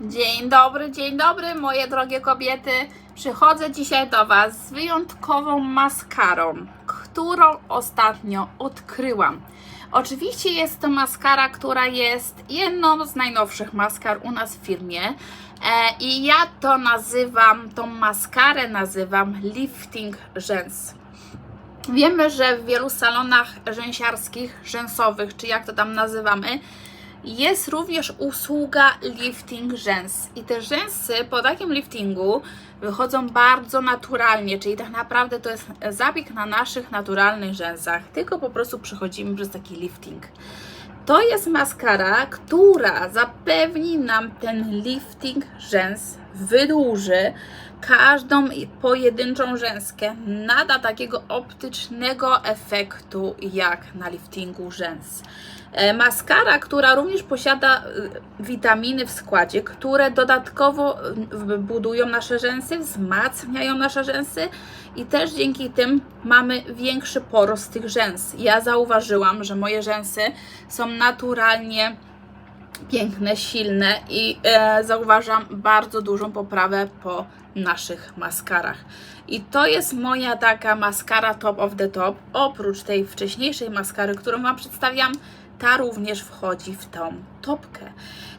Dzień dobry, dzień dobry, moje drogie kobiety. Przychodzę dzisiaj do Was z wyjątkową maskarą, którą ostatnio odkryłam. Oczywiście jest to maskara, która jest jedną z najnowszych maskar u nas w firmie. E, I ja to nazywam, tą maskarę nazywam lifting rzęs. Wiemy, że w wielu salonach rzęsiarskich, rzęsowych, czy jak to tam nazywamy, jest również usługa lifting rzęs. I te rzęsy po takim liftingu wychodzą bardzo naturalnie, czyli tak naprawdę to jest zabieg na naszych naturalnych rzęsach, tylko po prostu przechodzimy przez taki lifting. To jest maskara, która zapewni nam ten lifting rzęs, wydłuży każdą pojedynczą rzęskę, nada takiego optycznego efektu jak na liftingu rzęs. E, Maskara, która również posiada e, witaminy w składzie, które dodatkowo e, budują nasze rzęsy, wzmacniają nasze rzęsy i też dzięki tym mamy większy porost tych rzęs. Ja zauważyłam, że moje rzęsy są naturalnie piękne, silne i e, zauważam bardzo dużą poprawę po naszych maskarach. I to jest moja taka maskara top of the top. Oprócz tej wcześniejszej maskary, którą Wam przedstawiam, ta również wchodzi w tą topkę.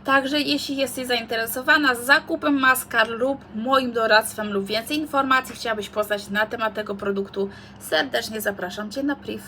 Także jeśli jesteś zainteresowana zakupem maskar lub moim doradztwem lub więcej informacji chciałabyś poznać na temat tego produktu, serdecznie zapraszam Cię na priv.